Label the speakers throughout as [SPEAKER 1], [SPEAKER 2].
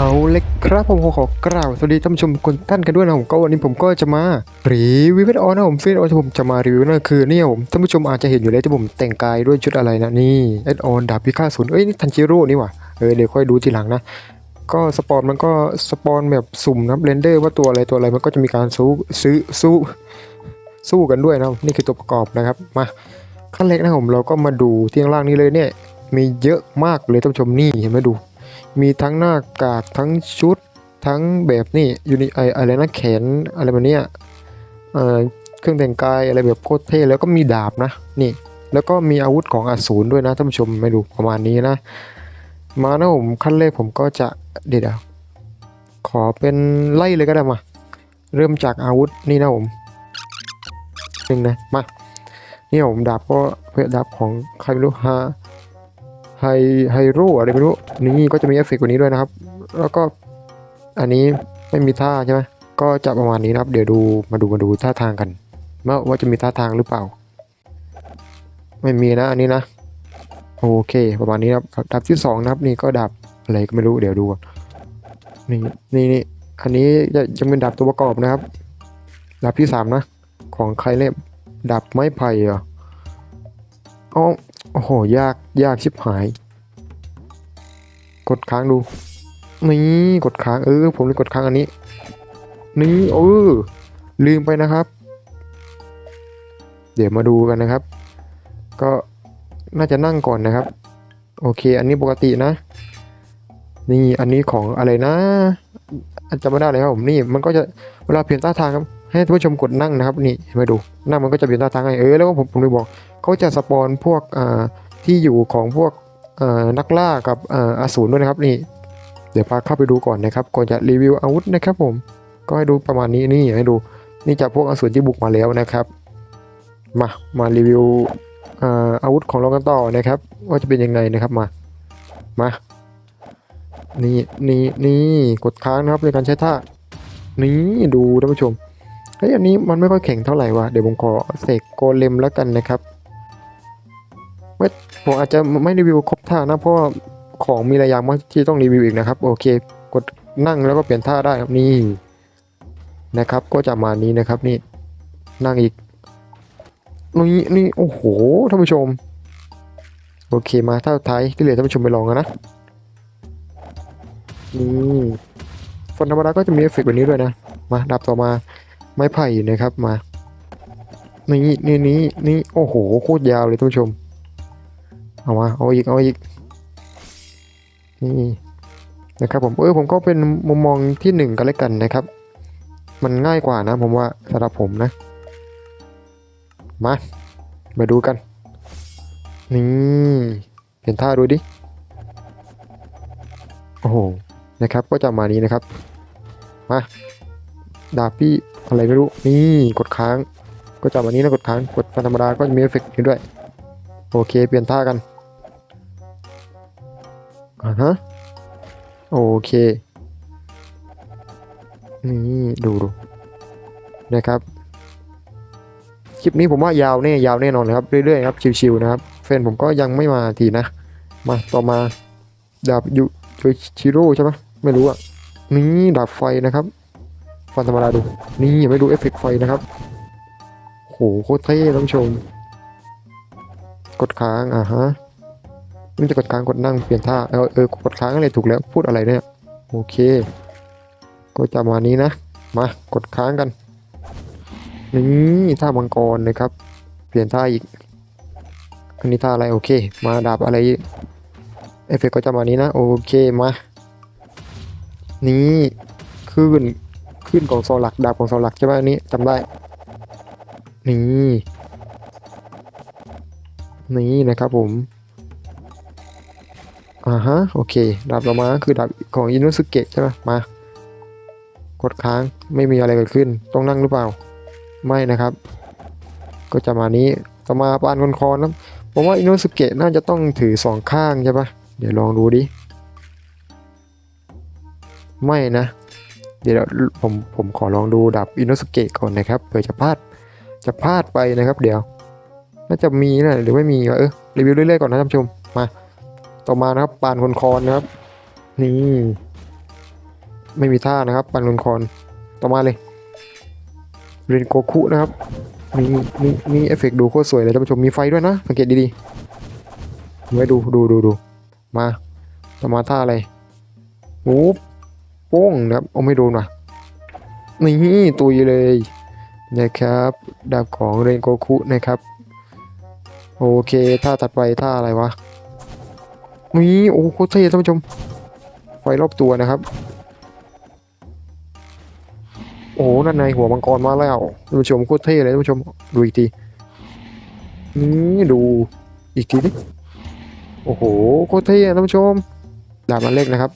[SPEAKER 1] เอาเล็กครับผมขอกล่าวสวัสดีท่านผู้ชมทุกคนท่านกันด้วยนะผมก็วันนี้ผมก็จะมารีวิวเวทออนนะผมฟีดออนที่ผมจะมารีวิวนั่นคือเนี่ยผมท่านผู้ชมอาจจะเห็นอยู่แล้วที่ผมแต่งกายด้วยชุดอะไรนะนี่เอ็ดออนดาบพิฆาตศูนย์เอ้ยนี่ทันจิโร่นี่หว่าเออเดี๋ยวค่อยดูทีหลังนะก็สปอนมันก็สปอนแบบสุ่มนะเรนเดอร์ว่าตัวอะไรตัวอะไรมันก็จะมีการสู้ซื้อสู้สู้กันด้วยนะนี่คือตัวประกอบนะครับมาขั้นแรกนะผมเราก็มาดูที่ข้างล่างนี้เลยเนี่ยมีเยอะมากเลยท่านผู้ชมนี่เห็นไหมดู มีทั้งหน้ากากทั้งชุดทั้งแบบนี่ยูนิไออะไรนะแขนอะไรแบบเนี้ยเอ่อเครื่องแต่งกายอะไรแบบโคตรเท่แล้วก็มีดาบนะนี่ แล้วก็มีอาวุธของอสูรด้วยนะท่านผู้ชมไม่ดูประมาณนี้นะ มานะผมขั้นแรกผมก็จะเดี๋ยวขอเป็นไล่เลยก็ได้มา เริ่มจากอาวุธนี่นะผมหนึ่งนะมานี่ผมดาบก็เพื่อดาบของใครไม่รู้ฮะ ไฮไฮโรอะไรไม่รู้ นี่ก็จะมีเอฟเฟกต์กว่านี้ด้วยนะครับ แล้วก็อันนี้ไม่มีท่าใช่ไหมก็จะประมาณนี้นะครับ เดี๋ยวดูมาดูมาดูท่าทางกันว่าว่าจะมีท่าทางหรือเปล่า ไม่มีนะอันนี้นะโอเค ประมาณนี้นะครับดาบที่สองนะครับนี่ก็ดาบอะไรก็ไม่รู้เดี๋ยวดูก่อนนี่นี่นี่อันนี้จะจะเป็นดาบตัวประกอบนะครับดาบที่สามนะ ของใครเนี่ยดาบไม้ไผ่เหรออ๋อ อ้โห ยาก ยากชิบหาย กดค้างดู นี่กดค้างเออ ผมเลยกดค้างอันนี้ นี่เออ ลืมไปนะครับ เดี๋ยวมาดูกันนะครับ ก็น่าจะนั่งก่อนนะครับ โอเค อันนี้ปกตินะ นี่อันนี้ของอะไรนะอาจจะไม่ได้เลยครับผมนี่มันก็จะเวลาเปลี่ยนท่าทางครับให้ท่านผู้ชมกดนั่งนะครับ นี่มาดูนั่งมันก็จะเปลี่ยนท่าทางให้เออแล้วก็ผมผมเลยบอก เขาจะสปอนพวกที่อยู่ของพวกนักล่ากับอาสูรด้วยนะครับนี่ เดี๋ยวพาเข้าไปดูก่อนนะครับ ก่อนจะรีวิวอาวุธนะครับผม ก็ให้ดูประมาณนี้นี่ให้ดู นี่จากพวกอสูรที่บุกมาแล้วนะครับ มามารีวิวอาอาวุธของเรากันต่อนะครับ ว่าจะเป็นยังไงนะครับมา มานี่นี่นี่กดค้างนะครับในการใช้ท่า นี่ดูท่านผู้ชมเฮ้ยอันนี้มันไม่ค่อยแข็งเท่าไหร่วะเดี๋ยวผมขอเสกโกเลมแล้วกันนะครับ เว้ยผมอาจจะไม่รีวิวครบท่านะ เพราะว่าของมีหลายอย่างมากที่ต้องรีวิวอีกนะครับ โอเค กดนั่งแล้วก็เปลี่ยนท่าได้ครับนี่นะครับ ก็จะมานี้นะครับนี่ นั่งอีกนี่นี่โอ้โหท่านผู้ชม โอเคมาท่าท้ายก็เหลือท่านผู้ชมไปลองกันนะนี่ฟอนธรรมดาก็จะมีเอฟเฟกต์แบบนี้ด้วยนะมาดับต่อมาไม้ไผ่นะครับมานี่นี่นี่นี่โอ้โหโคตรยาวเลยท่านผู้ชม เอามาเอาอีกเอาอีกนี่นะครับผมเออผมก็เป็นมุมมองที่หนึ่งกันแล้วกันนะครับ มันง่ายกว่านะผมว่าสำหรับผมนะ มามาดูกัน นี่เห็นท่าดูดิ โอ้โห นะครับ ก็จะมานี้นะครับ มาดาบพี่อะไรไม่รู้ นี่กดค้าง ก็จะมานี้นะกดค้าง กดธรรมดาก็จะมีเอฟเฟกต์ด้วย โอเค เปลี่ยนท่ากัน อ่าฮะ โอเค นี่ดูดูนะครับ คลิปนี้ผมว่ายาวแน่ยาวแน่นอนนะครับ เรื่อยๆครับ ชิวๆนะครับ แฟนผมก็ยังไม่มาทีนะ มาต่อมา ดาบยูยูชิโร่ใช่ไหมไม่รู้อะ นี่ดาบไฟนะครับ ฟันธรรมดาดู นี่ยังไม่ดูเอฟเฟกต์ไฟนะครับโหโคตรเท่ท่านผู้ชม กดค้างอ่าฮะ มันจะกดค้างกดนั่งเปลี่ยนท่าเออเออกดค้างอะไรถูกแล้วพูดอะไรเนี่ยโอเค ก็จะมานี้นะมากดค้างกันนี่ท่ามังกรนะครับ เปลี่ยนท่าอีกอันนี้ท่าอะไรโอเค มาดาบอะไรเอฟเฟกก็จะมานี้นะโอเคมานี่ขึ้นขึ้นของโซลักดาบของโซลักใช่ไหมอันนี้จำได้นี่นี่นะครับผม อ่าฮะโอเคดาบต่อมาคือดาบของอินุสุเกะใช่ไหมมากดค้างไม่มีอะไรเกิดขึ้นต้องนั่งหรือเปล่า ไม่นะครับ ก็จะมานี้ต่อมาปานคอนคอนะผมว่าอินโนสุเกะน่าจะต้องถือสองข้างใช่ปะเดี๋ยวลองดูดิไม่นะ เดี๋ยวผมผมขอลองดูดับอินโนสเกะก่อนนะครับเผื่อจะพลาดจะพลาดไปนะครับ เดี๋ยว น่าจะมีนะหรือไม่มีวะเออรีวิวเรื่อยๆก่อนนะท่านผู้ชมมา ต่อมานะครับปานคอนคอนนะครับ นี่ ไม่มีท่านะครับปันลนคอนต่อมาเลยเรนโกคุนะครับมีมีมีเอฟเฟกต์ดูโคตรสวยเลยท่านผู้ชมมีไฟด้วยนะสังเกตดีๆไว้ดูดูดูดูมาต่อมาท่าอะไรโอ้โป้งนะครับเอาไม่โดนว่ะนี่ตุยเลยนะครับดาบของเรนโกคุนะครับ โอเคท่าถัดไปท่าอะไรวะ นี่โอ้โคตรเท่ท่านผู้ชมไฟรอบตัวนะครับ โอ้นั่นไงหัวมังกรมาแล้วท่านผู้ชมโคตรเท่เลยท่านผู้ชมดูอีกทีนี่ดูอีกทีดิโอ้โหโคตรเท่ท่านผู้ชมดาบมันเล็กนะครับ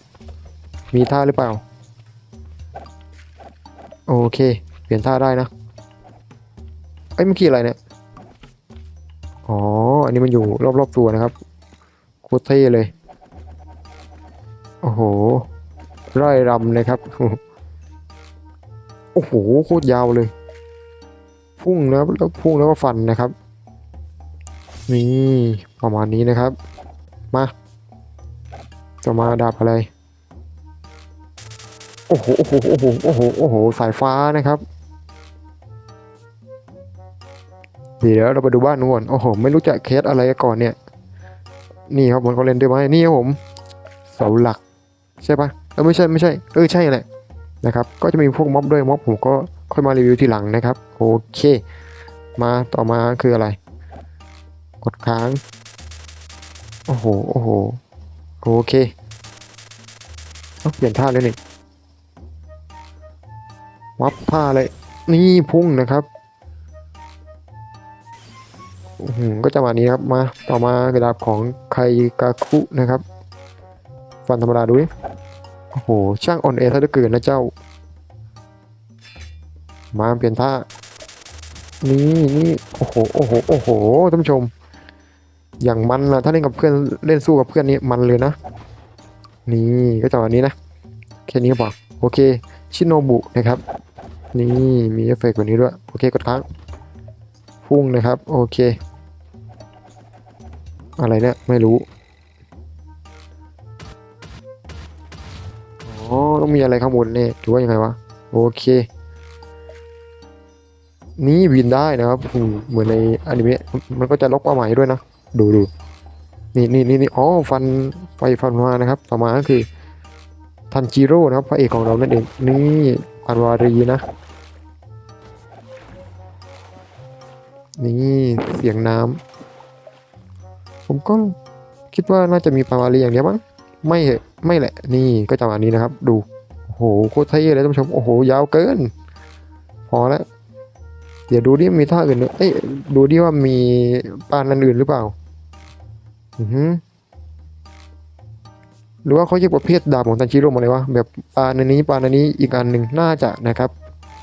[SPEAKER 1] มีท่าหรือเปล่า โอเค เปลี่ยนท่าได้นะเอ้ยเมื่อกี้อะไรเนี่ยอ๋ออันนี้มันอยู่รอบๆตัวนะครับ ตรเท่เลย โอ้โหไร่รำนะครับ โอ้โหโคตรยาวเลย พุ่งนะครับแล้วพุ่งแล้วก็ฟันนะครับ นี่ประมาณนี้นะครับ มาจะมาดาบอะไร โอ้โหโอ้โหโอ้โหโอ้โหโอ้โหสายฟ้านะครับเดี๋ยวเราไปดูบ้านนู่นโอ้โห ไม่รู้จะเคสอะไรก่อนเนี่ย นี่ครับมันเขาเล่นด้วยไหมนี่ครับผมเสาหลักใช่ปะเออไม่ใช่ไม่ใช่เออใช่แหละนะครับ ก็จะมีพวกม็อบด้วยม็อบผมก็ค่อยมารีวิวทีหลังนะครับโอเค มาต่อมาคืออะไร กดค้าง โอ้โหโอ้โหโอเคเอเปลี่ยนท่าเลยนี่วับท่าเลย นี่พุ่งนะครับ ก็จะมานี้นะครับมาต่อมากระดาบของไคกาคุนะครับ ฟันธรรมดาดูดิโอ้โหช่างอ่อนแอซะเหลือเกินนะเจ้า มาเปลี่ยนท่า นี่นี่โอ้โหโอ้โหโอ้โหท่านผู้ชม อย่างมันนะถ้าเล่นกับเพื่อนเล่นสู้กับเพื่อนนี่มันเลยนะ นี่ก็จะวันนี้นะแค่นี้ก็พอโอเคชิโนบุนะครับ นี่มีเอฟเฟกต์แบบนี้ด้วย โอเคกดค้างพุ่งนะครับ โอเค อะไรเนี่ย ไม่รู้ อ๋อ ต้องมีอะไรข้างบนเนี่ยหรือว่ายังไงวะ โอเค นี่วินได้นะครับอืมเหมือนในอนิเมะ มันก็จะล็อกเป้าหมายด้วยนะ ดูดูนี่นี่นี่นี่อ๋อ ฟันไฟฟันมานะครับ ต่อมาก็คือทันจิโร่นะครับ พระเอกของเรานั่นเอง นี่อันวารีนะ นี่เสียงน้ำ ผมก็คิดว่าน่าจะมีปาวารีอย่างเดียวมั้งไม่เหอไม่แหละ นี่ก็จะมานี้นะครับ ดูโอ้โหโคตรเท่เลยท่านผู้ชมโอ้โหยาวเกิน พอแล้วเดี๋ยวดูดิมีท่าอื่นเอ้ยดูดิว่ามีปานอันอื่นหรือเปล่า อือหือหรือว่าเขาแยกประเภทดาบของตันชิโร่มาเลยวะแบบปานอันนี้ปานอันนี้อีกอันหนึ่งน่าจะนะครับ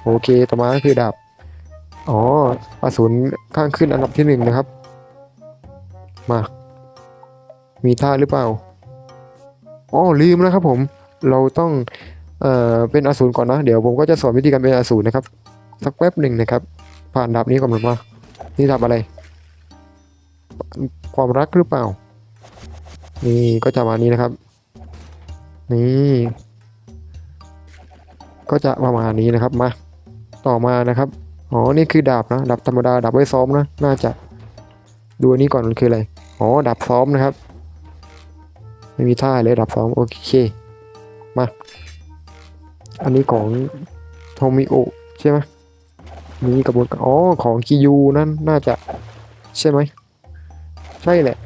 [SPEAKER 1] โอเคต่อมาก็คือดาบอ๋ออสูรข้างขึ้นอันดับที่หนึ่งนะครับ มา มีท่าหรือเปล่าอ๋อลืมแล้วครับผมเราต้องเอ่อเป็นอสูรก่อนนะ เดี๋ยวผมก็จะสอนวิธีการเป็นอสูรนะครับ สักแป๊บหนึ่งนะครับ ผ่านดาบนี้ก่อนหมดมานี่ดาบอะไร ความรักหรือเปล่า นี่ก็จะมานี้นะครับ นี่ ก็จะประมาณนี้นะครับมา ต่อมานะครับอ๋อนี่คือดาบนะดาบธรรมดาดาบไว้ซ้อมนะ น่าจะดูนนี้ก่อนมันคืออะไรอ๋อดาบซ้อมนะครับ ไม่มีท่าเลยดาบซ้อมโอเค มา อันนี้ของโทมิโอใช่ไหมมีกระบวนการอ๋อของกิยูนั่นน่าจะใช่ไหมใช่แหละ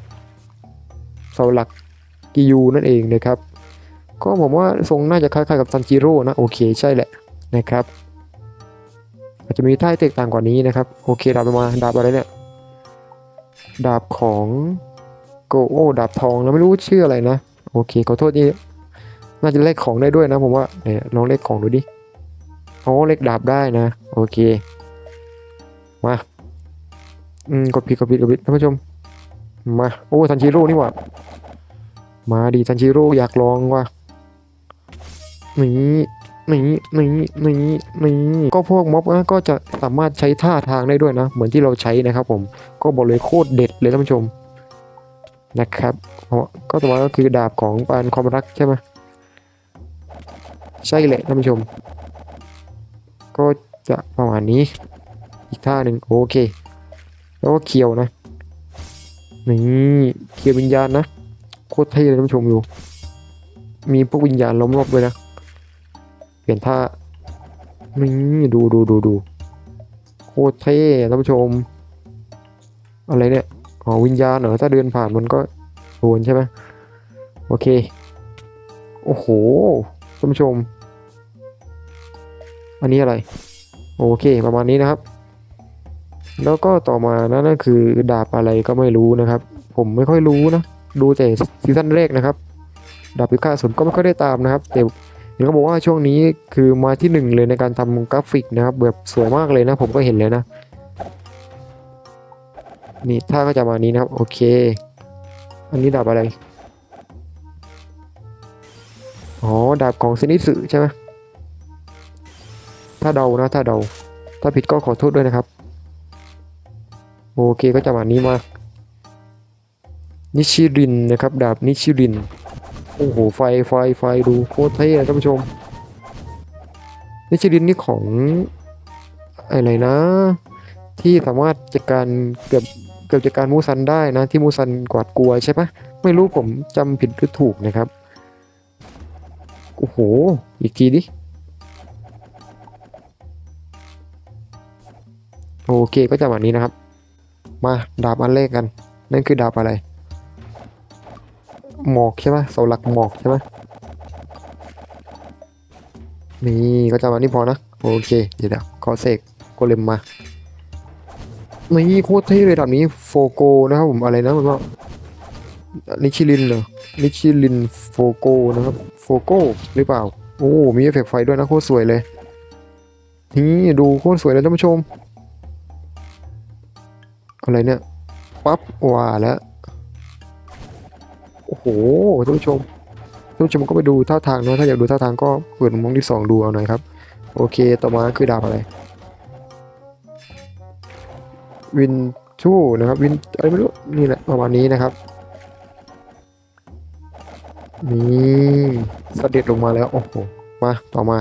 [SPEAKER 1] เสาหลักกิยูนั่นเองนะครับ ก็ผมว่าทรงน่าจะคล้ายๆกับซันจิโร่นะโอเคใช่แหละนะครับอาจจะมีท่าที่แตกต่างกว่านี้นะครับ โอเคดาบมาดาบอะไรเนี่ย ดาบของ โกโอดาบทองแล้วไม่รู้ชื่ออะไรนะ โอเคขอโทษนี่น่าจะเลขของได้ด้วยนะ ผมว่าเนี่ยลองเลขของดูดิโอ๋อเลขดาบได้นะ โอเคมาอืมกดผิดกดผิดกดผิดท่านผู้ชมมาโอ้ทันชิโร่นี่หว่ามาดีทันชิโร่อยากลองว่ะนี่นี่นี่นี่นี่ก็พวกม็อบก็จะสามารถใช้ท่าทางได้ด้วยนะ เหมือนที่เราใช้นะครับผมก็บอกเลยโคตรเด็ดเลยท่านผู้ชม นะครับเพราะก็ต่อมาก็คือดาบของปานความรักใช่ไหมใช่แหละท่านผู้ชม ก็จะประมาณนี้ อีกท่าหนึ่งโอเค แล้วก็เคียวนะนี่เคียววิญญาณนะโคตรเท่เลยท่านผู้ชมดูมีพวกวิญญาณล้อมรอบด้วยนะเปลี่ยนท่านี่ดูดูดูดูโคตรเท่ท่านผู้ชม อะไรเนี่ย อ๋อวิญญาณเหรอถ้าเดินผ่านมันก็โดนใช่ไหมโอเค โอ้โหท่านผู้ชม อันนี้อะไร โอเคประมาณนี้นะครับ แล้วก็ต่อมานะนั่นคือดาบอะไรก็ไม่รู้นะครับ ผมไม่ค่อยรู้นะ ดูแต่ซีซั่นแรกนะครับ ดาบพิฆาตศูนย์ก็ไม่ค่อยได้ตามนะครับ แต่เห็นเขาบอกว่าช่วงนี้คือมาที่หนึ่งเลยในการทำกราฟิกนะครับแบบสวยมากเลยนะ ผมก็เห็นเลยนะ นี่ถ้าก็จะมานี้นะครับ โอเค อันนี้ดาบอะไร อ๋อ ดาบของเซนิสึใช่ไหมถ้าเดานะ ถ้าเดา ถ้าผิดก็ขอโทษด้วยนะครับ โอเคก็จะมานี้มา นิชิรินนะครับ ดาบนิชิริน โอ้โห ไฟ ไฟ ไฟ ดูโคตรเท่เลยท่านผู้ชม นิชิรินนี่ของอะไรนะที่สามารถจัดการเกือบ กือบจัดการมูซันได้นะที่มูซันกวาดกลัวใช่ปะไม่รู้ผมจำผิดหรือถูกนะครับโอ้โหอีกทีดิโอเคก็จะแบบนี้นะครับ มาดาบอันแรกกัน นั่นคือดาบอะไร หมอกใช่ไหมเสาหลักหมอกใช่ไหมนี่ก็จะมานี่พอนะ โอเคเดี๋ยวเดี๋ยวขอเสกโกเลมมา นี่โคตรเท่เลยดาบนี้โฟโกนะครับผมอะไรนะมันว่านิชิลินเหรอนิชิลินโฟโกนะครับโฟโกหรือเปล่า โอ้ มีเอฟเฟกต์ไฟด้วยนะโคตรสวยเลย นี่ดูโคตรสวยเลยท่านผู้ชม อะไรเนี่ย ปั๊บว่าแล้ว โอ้โหท่านผู้ชมท่านผู้ชมก็ไปดูท่าทางนะถ้าอยากดูท่าทางก็เปิดมุมที่สองดูเอาหน่อยครับ โอเค ต่อมาคือดาบอะไร วินชูนะครับวินอะไรไม่รู้นี่แหละประมาณนี้นะครับนี่สเสด็จลงมาแล้ว โอ้โห มาต่อมา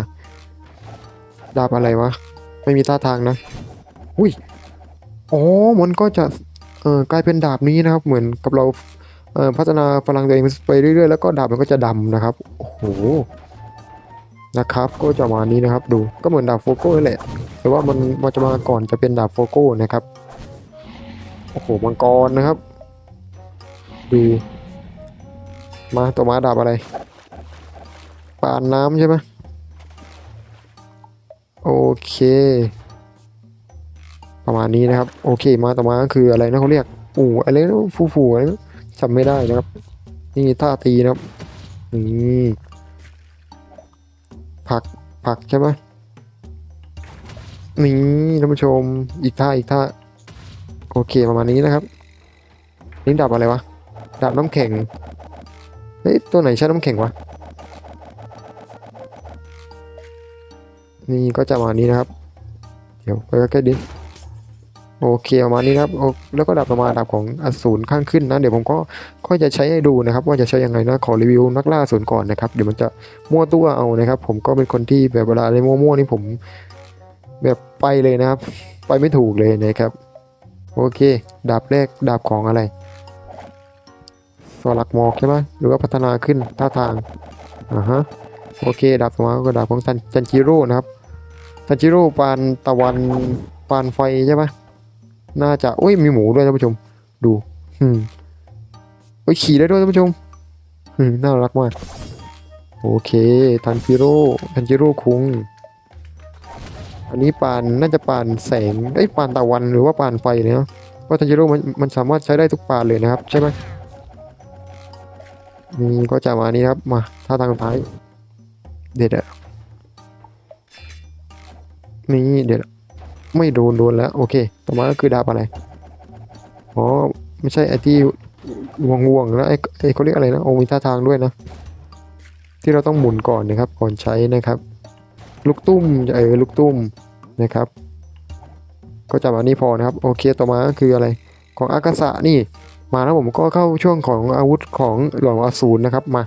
[SPEAKER 1] ดาบอะไรวะ ไม่มีท่าทางนะ อุ้ยอ๋อมันก็จะเอ่อกลายเป็นดาบนี้นะครับ เหมือนกับเราเอ่อพัฒนาพลังตัวเองไปเรื่อยๆ แล้วก็ดาบมันก็จะดำนะครับ โอ้โห นะครับ ก็จะมานี้นะครับ ดู ก็เหมือนดาบโฟโก้แหละ แต่ว่ามันมันจะมาก่อนจะเป็นดาบโฟโก้นะครับ โอ้โหมังกรนะครับ ดู มาต่อมาดาบอะไรปานน้ำใช่ไหมโอเค ประมาณนี้นะครับ โอเค มาต่อมาก็คืออะไรนะเขาเรียกอู่อะไรนะฟูฟูอะไรนจำไม่ได้นะครับ นี่ท่าตีนะครับนี่ผักผักใช่ไหมนี่ท่านผู้ชมอีกท่าอีกท่า โอเคประมาณนี้นะครับนี่ดาบอะไรวะดาบน้ำแข็งเฮ้ยตัวไหนใช้น้ำแข็งวะนี่ก็จะมานี้นะครับ เดี๋ยวไปใกล้ดิโอเคประมาณนี้นะครับแล้วก็ดับประมาณดับของอสูรข้างขึ้นนะ เดี๋ยวผมก็ค่อยจะใช้ให้ดูนะครับ ว่าจะใช้ยังไงนะขอรีวิวนักล่าอสูรก่อนนะครับ เดี๋ยวมันจะมั่วตัวเอานะครับ ผมก็เป็นคนที่แบบเวลาอะไรมั่วๆนี่ผม แบบไปเลยนะครับ ไปไม่ถูกเลยนะครับ โอเค ดาบแรกดาบของอะไรสลักหมอกใช่ไหมหรือว่าพัฒนาขึ้นท่าทางอ่าฮะโอเค ดาบต่อมาก็ดาบของซันจันจิโร่นะครับซันจิโร่ปานตะวันปานไฟใช่ไหมน่าจะโอ้ยมีหมูด้วยท่านผู้ชม ดูอืมโอ้ยขี่ได้ด้วยท่านผู้ชมอืมน่ารักมากโอเคทันจิโร่ทันจิโร่คุง อันนี้ปานน่าจะปานแสงไอ้ปานตะวันหรือว่าปานไฟเนี่ยเนาะเพราะทันจิโร่มันมันสามารถใช้ได้ทุกปานเลยนะครับ ใช่ไหมนี่ก็จะมานี้ครับมาท่าทางสุดท้ายเด็ดอะนี่เด็ดไม่โดนโดนแล้วโอเค ต่อมาก็คือดาบอะไรอ๋อไม่ใช่ไอ้ที่วงวงๆแล้วไอ้ไอ้เขาเรียกอะไรนะโอ้มีท่าทางด้วยนะ ที่เราต้องหมุนก่อนนะครับก่อนใช้นะครับ ลูกตุ้มเออลูกตุ้มนะครับ ก็จะมานี่พอนะครับ โอเคต่อมาก็คืออะไรของอากาศะนี่มาแล้วผมก็เข้าช่วงของอาวุธของหลวงอสูรนะครับมา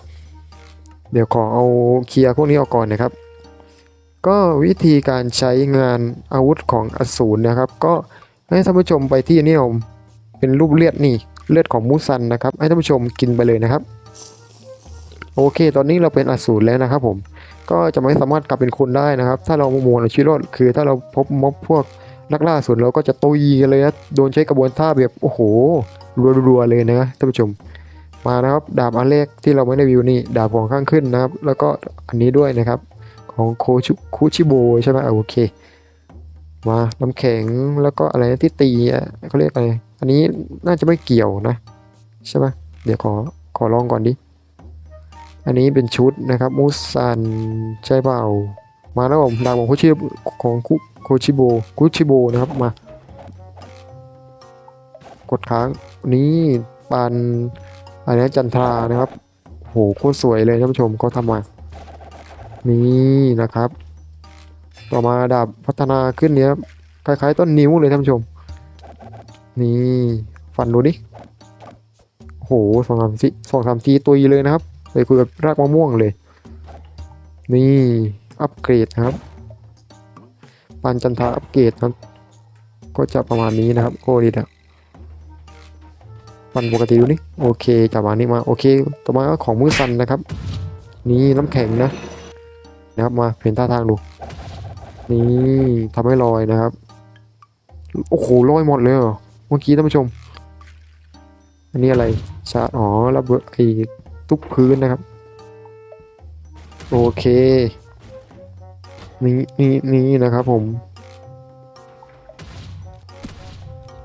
[SPEAKER 1] เดี๋ยวขอเอาเคลียร์พวกนี้ออกก่อนนะครับ ก็วิธีการใช้งานอาวุธของอสูรนะครับ ก็ให้ท่านผู้ชมไปที่นี่ผมเป็นรูปเลือดนี่เลือดของมูซันนะครับ ให้ท่านผู้ชมกินไปเลยนะครับ โอเค ตอนนี้เราเป็นอสูรแล้วนะครับผม ก็จะไม่สามารถกลับเป็นคนได้นะครับ ถ้าเราโมโนชิโร่คือ ถ้าเราพบม็อบพวกนักล่าสูรเราก็จะตุยกันเลยนะโดนใช้กระบวนท่าแบบโอ้โหรัวๆเลยนะท่านผู้ชม มานะครับดาบอันแรกที่เราไม่ได้วิวนี่ดาบของข้างขึ้นนะครับ แล้วก็อันนี้ด้วยนะครับ ของโคชคุชิโบใช่ไหมโอเค มาน้ำแข็งแล้วก็อะไรนะที่ตีเขาเรียกอะไรอันนี้น่าจะไม่เกี่ยวนะ ใช่ไหมเดี๋ยวขอขอลองก่อนดิ อันนี้เป็นชุดนะครับมูซันใช่เปล่ามาแล้วผมดาบของโคชิของคุโคชิโบคุชิโบนะครับมากดค้างนี่ปันอะไรนะจันทรานะครับโหโคตรสวยเลยท่านผู้ชมเขาทำมานี่นะครับ ต่อมาดาบพัฒนาขึ้นเนี้ยคล้ายๆต้นนิ้วเลยท่านผู้ชม นี่ฟันดูดิโอ้โหสองสามทีสองสามทีตุยเลยนะครับ เลยคุยกับรากมะม่วงเลย นี่อัปเกรดครับปันจันทาอัปเกรดครับ ก็จะประมาณนี้นะครับโอ้ดีนะปันปกติดูนี่โอเคจากมานี้มาโอเคต่อมาก็ของมือสันนะครับ นี่น้ำแข็งนะ นะครับมาเห็นท่าทางดูนี่ทำให้ลอยนะครับโอ้โหลอยหมดเลยเหรอเมื่อกี้ท่านผู้ชม อันนี้อะไรชาอ๋อระเบิดไอ ทุกพื้นนะครับ โอเค นี่นี่นี่นะครับผม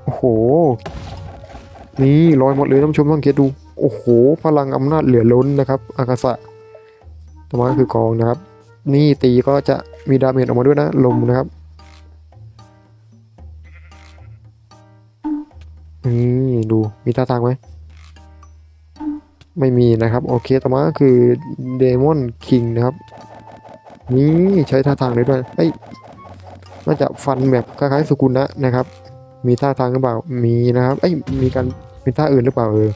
[SPEAKER 1] โอ้โห นี่ลอยหมดเลยท่านผู้ชมต้องเกียดู โอ้โห พลังอำนาจเหลือล้นนะครับ อากาศะต่อมาคือกองนะครับ นี่ตีก็จะมีดาเมจออกมาด้วยนะ ลมนะครับนี่ดูมีท่าทางไหม ไม่มีนะครับโอเคต่อมาก็คือเดมอนคิงนะครับนี่ใช้ท่าทางเลยด้วยเอ้ยน่าจะฟันแบบคล้ายๆสุกุลนะนะครับ มีท่าทางหรือเปล่ามีนะครับเอ้ยมีการมีท่าอื่นหรือเปล่าเออ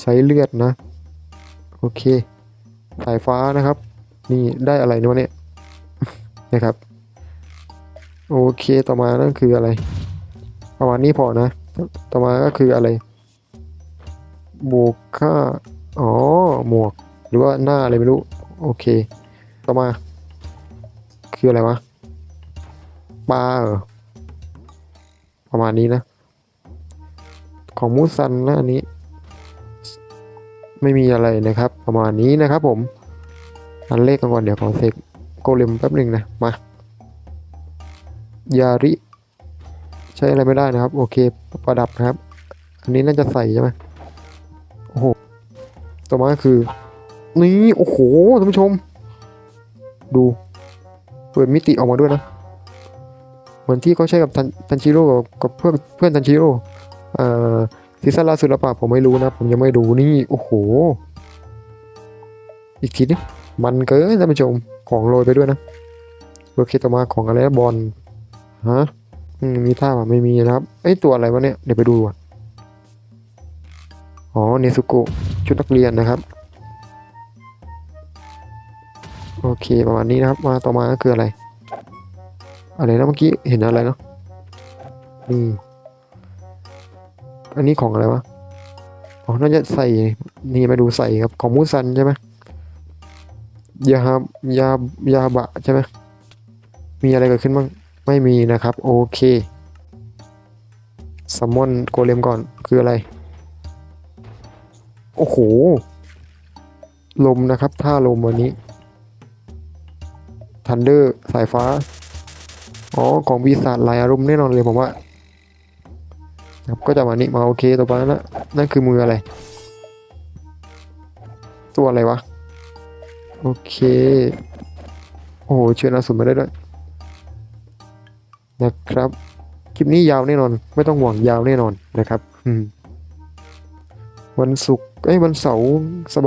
[SPEAKER 1] ใช้เลือดนะโอเคสายฟ้านะครับ นี่ได้อะไรนวะเนี่ยนะครับ โอเคต่อมานั่นคืออะไร ประมาณนี้พอนะ ต่อมาก็คืออะไร บวกค่าอ๋อ หมวก หรือว่าหน้าอะไรไม่รู้ โอเค ต่อมา คืออะไรวะ ปลาเหรอ ประมาณนี้นะ ของมูซันนะอันนี้ ไม่มีอะไรนะครับ ประมาณนี้นะครับผม อันเลขกันก่อนเดี๋ยวขอเซกโกเลมแป๊บหนึ่งนะ มายาริ ใช้อะไรไม่ได้นะครับ โอเค ประดับนะครับ อันนี้น่าจะใส่ใช่ไหม ต่อมาคือ นี่โอ้โหท่านผู้ชม ดู เปิดมิติออกมาด้วยนะ เหมือนที่เขาใช้กับทันชิโร่กับเพื่อนเพื่อนทันชิโร่เอ่อซีซั่นล่าสุดหรือเปล่าผมไม่รู้นะ ผมยังไม่ดูนี่ โอ้โห อีกทีนี้มันเกินท่านผู้ชมของโรยไปด้วยนะโอเคต่อมาของอะไรบอลฮะมีท่าป่ะไม่มีนะครับเอ้ยตัวอะไรวะเนี่ยเดี๋ยวไปดูก่อน อ๋อเนซุโกะชุดนักเรียนนะครับโอเคประมาณนี้นะครับมาต่อมาก็คืออะไร อะไรนะเมื่อกี้เห็นอะไรเนาะนี่อันนี้ของอะไรวะอ๋อน่าจะใส่นี่มาดูใส่ครับของมูซันใช่ไหมยา ยา ยาบะใช่ไหมมีอะไรเกิดขึ้นบ้าง ไม่มีนะครับ โอเคซัมมอนโกเลมก่อนคืออะไร โอ้โห ลมนะครับ ท่าลมวันนี้ทันเดอร์สายฟ้า อ๋อ ของปีศาจลายอารมณ์แน่นอนเลยผมว่าครับก็จะมานี่มาโอเคต่อไปนะนั่นคือมืออะไร ตัวอะไรวะ โอเค โอ้โหเชิญอาสุนมาได้ด้วยนะครับ คลิปนี้ยาวแน่นอน ไม่ต้องห่วงยาวแน่นอนนะครับ วันศุกร์ ไอ้วันเสาร์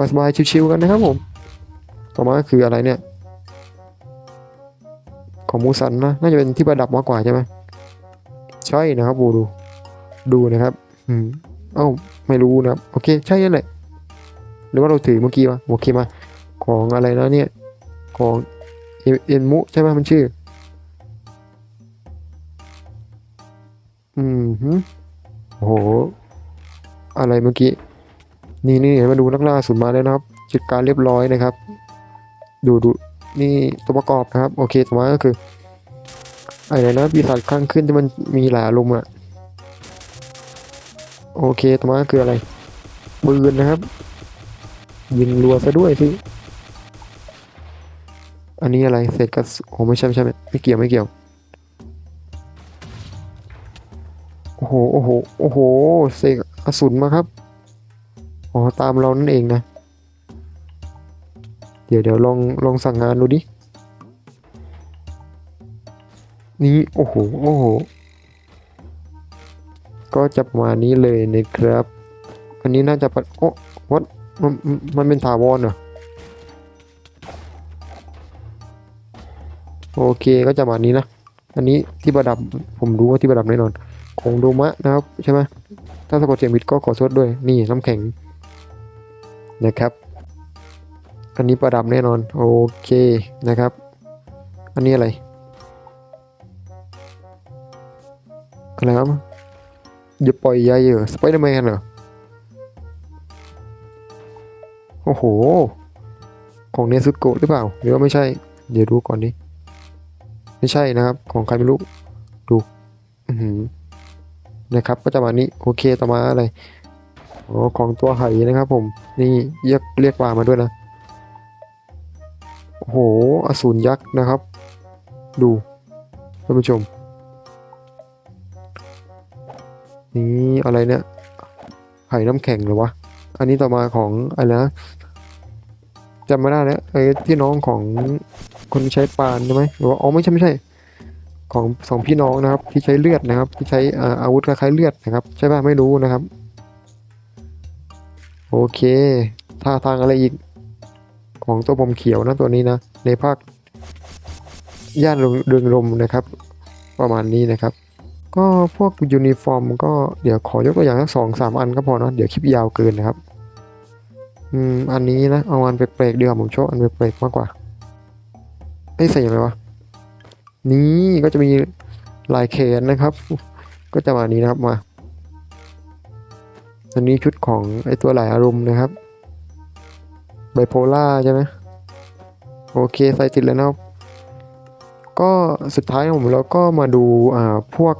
[SPEAKER 1] สบายๆชิวๆกันนะครับผม ต่อมาคืออะไรเนี่ย ของมูซันนะน่าจะเป็นที่ประดับมากกว่าใช่ไหมใช่นะครับดูดูดูนะครับ อืมเอ้าไม่รู้นะครับ โอเค ใช่นั่นแหละหรือว่าเราถือเมื่อกี้วะโอเคมาของอะไรนะเนี่ย ของเอเอ็นมุใช่ไหมมันชื่อ อืมฮึโอ้โห อะไรเมื่อกี้ นี่นี่เห็นมาดูนักล่าสุดมาแล้วนะครับ จัดการเรียบร้อยนะครับ ดูดูนี่ตัวประกอบนะครับ โอเคต่อมาก็คืออะไรนะปีศาจข้างขึ้นที่มันมีหลายอารมณ์อะโอเคต่อมาก็คืออะไรปืนนะครับ ยิงรัวซะด้วยสิอันนี้อะไรเศษกระสุนโอ้ไม่ใช่ไม่ใช่ไม่เกี่ยวไม่เกี่ยวโอ้โหโอ้โหโอ้โหเสกกระสุนมาครับ อ๋อตามเรานั่นเองนะ เดี๋ยวเดี๋ยวลองลองสั่งงานดูดิ นี่โอ้โหโอ้โห ก็จะประมาณนี้เลยนะครับ อันนี้น่าจะปโอ้วัดมันมันมันเป็นถาวรเหรอ โอเคก็จะประมาณนี้นะ อันนี้ที่ประดับผมรู้ว่าที่ประดับแน่นอนของโดมะนะครับใช่ไหมถ้าสะกดเสียงผิดก็ขอโทษด้วย นี่น้ำแข็ง นะครับ อันนี้ประดับแน่นอน โอเคนะครับ อันนี้อะไรอะไรครับอย่าปล่อยยายเหรอสไปเดอร์แมนเหรอ โอ้โห ของเนซุโกะหรือเปล่า หรือว่าไม่ใช่ เดี๋ยวดูก่อนดิไม่ใช่นะครับ ของใครไม่รู้ ดู อืนะครับ ก็จะมานี้ โอเค ต่อมาอะไร อ๋อของตัวไหนะครับผม นี่เรียกเรียกปลามาด้วยนะ โอ้โห อสูรยักษ์นะครับ ดูท่านผู้ชม นี่อะไรเนี่ยไหน้ำแข็งเหรอวะ อันนี้ต่อมาของอะไรนะจำไม่ได้แล้วไอ้ที่น้องของคนใช้ปานใช่ไหมหรือว่าอ๋อไม่ใช่ไม่ใช่ ของสองพี่น้องนะครับ ที่ใช้เลือดนะครับ ที่ใช้อาวุธคล้ายเลือดนะครับ ใช่ป่ะไม่รู้นะครับ โอเคท่าทางอะไรอีก ของตัวผมเขียวนะตัวนี้นะ ในภาคย่านเรืองลมนะครับ ประมาณนี้นะครับ ก็พวกยูนิฟอร์มก็เดี๋ยวขอยกตัวอย่างสักสองสามอันก็พอเนะเดี๋ยวคลิปยาวเกินนะครับอืมอันนี้นะเอาอันแปลกๆดีกว่าผมชอบอันแปลกๆมากกว่าไอ้ใส่ยังไงวะนี่ก็จะมีลายแขนนะครับ ก็จะมานี้นะครับมา อันนี้ชุดของไอตัวหลายอารมณ์นะครับไบโพล่าใช่ไหมโอเคใส่ติดแล้วนะครับก็สุดท้ายของผมเราก็มาดูอ่าพวก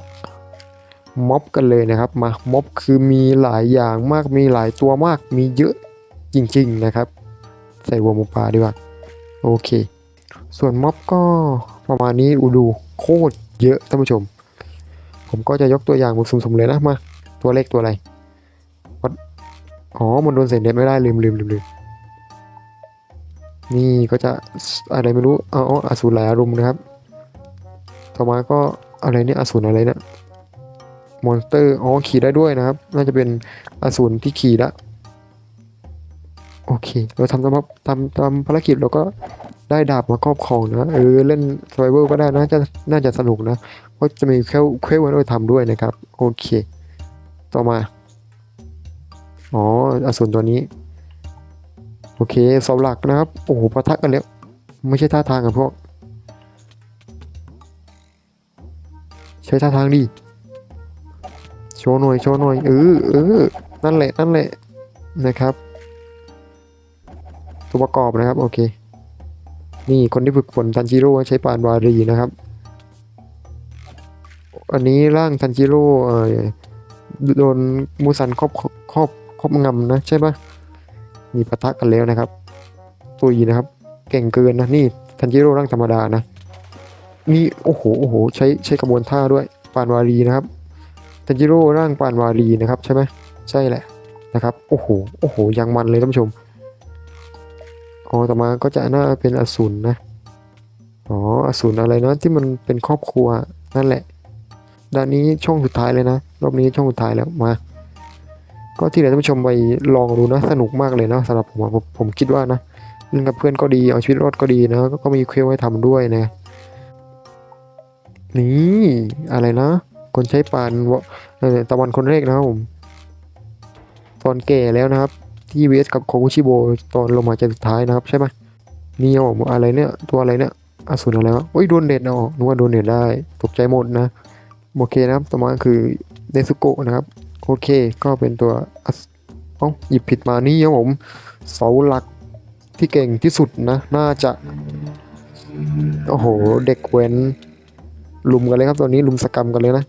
[SPEAKER 1] ม็อบกันเลยนะครับมาม็อบคือมีหลายอย่างมากมีหลายตัวมากมีเยอะจริงๆนะครับ ใส่วัวหมูป่าดีกว่าโอเค ส่วนม็อบก็ประมาณนี้อูดูโคตรเยอะท่านผู้ชม ผมก็จะยกตัวอย่างมุสุ่มๆเลยนะมาตัวเลขตัวอะไร อ๋อมันโดนเสร็จเด็ดไม่ได้ลืมลืมลืมลืมนี่ก็จะอะไรไม่รู้อ๋ออสูรหลายอารมณ์นะครับ ต่อมาก็อะไรเนี่ยอสูรอะไรเนี่ยมอนสเตอร์อ๋อขี่ได้ด้วยนะครับ น่าจะเป็นอสูรที่ขี่ละโอเค เราทำตามทำตามภารกิจเราก็ได้ดาบมาครอบครองนะเออเล่น s u r v i v a l ก็ได้นะจะน่าจะสนุกนะเพราะจะมีเควเควลไว้ทำด้วยนะครับ โอเค ต่อมา อ๋ออสูรตัวนี้ โอเคเสาหลักนะครับ โอ้โหปะทะกันแล้ว ไม่ใช่ท่าทางกับพวก ใช้ท่าทางดิโชว์หน่อยโชว์หน่อยเออเออนั่นแหละนั่นแหละนะครับ ตัวประกอบนะครับ โอเค นี่คนที่ฝึกฝนทันจิโร่ใช้ปานวารีนะครับ อันนี้ร่างทันจิโร่โดนมูซันครอบครอบ ครอบงำนะใช่ปะมีปะทะกันแล้วนะครับตุยนะครับ เก่งเกินนะนี่ทันจิโร่ร่างธรรมดานะนี่โอ้โหโอ้โหใช้ใช้กระบวนท่าด้วยปานวารีนะครับทันจิโร่ร่างปานวารีนะครับใช่ไหมใช่แหละนะครับโอ้โหโอ้โหยังมันเลยท่านผู้ชมอ๋อต่อมาก็จะน่าเป็นอสูรนะอ๋ออสูรอะไรนะที่มันเป็นครอบครัวนั่นแหละด้านนี้ช่องสุดท้ายเลยนะ รอบนี้ช่องสุดท้ายแล้วมา ก็ที่เหลือท่านผู้ชมไปลองดูนะสนุกมากเลยนะสำหรับผมผมผมคิดว่านะเล่นกับเพื่อนก็ดีเอาชีวิตรอดก็ดีนะก็ก็มีเควลให้ทำด้วยนะ นี่อะไรนะ คนใช้ปานวตะวันคนแรกนะครับผม ตอนแก่แล้วนะครับ ที่ vs กับโคกุชิโบตอนลงมาจากสุดท้ายนะครับ ใช่ไหมนี่ผมอะไรเนี่ย ตัวอะไรเนี่ยอสูรอะไรวะโอ้ยโดนเด็ดเอานึกว่าโดนเด็ดได้ ตกใจหมดนะ โอเคนะครับต่อมาคือเนซุโกะนะครับ โอเคก็เป็นตัวอัสเอ้าหยิบผิดมานี่ครับผมเสาหลักที่เก่งที่สุดนะ น่าจะ โอ้โห เด็กเว้นลุมกันเลยครับตอนนี้ลุมสกรรมกันเลยนะ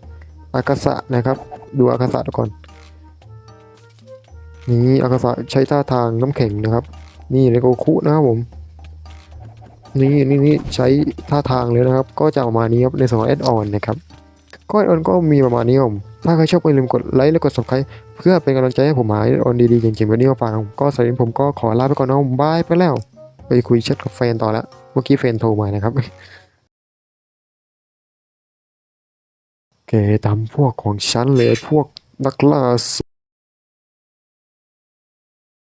[SPEAKER 1] อากาศะนะครับ ดูอากาศะก่อน นี่อากาศะใช้ท่าทางน้ำแข็งนะครับ นี่เลโกคุนะครับผม นี่นี่นี่ใช้ท่าทางเลยนะครับ ก็จะประมานี้ครับในสองแอดออนนะครับ ก็ไอออนก็มีประมาณนี้ผมถ้าใครชอบก็อย่าลืมกดไลค์และกด subscribe เพื่อเป็นกำลังใจให้ผมหายอออนดีๆเก่งๆแบบนี้มาฝากผมก็สำหรับผมก็ขอลาไปก่อนนะผมบายไปแล้ว ไปคุยแชทกับแฟนต่อแล้วเมื่อกี้แฟนโทรมานะครับโอเคตามพวกของฉันเลยพวกนักล่า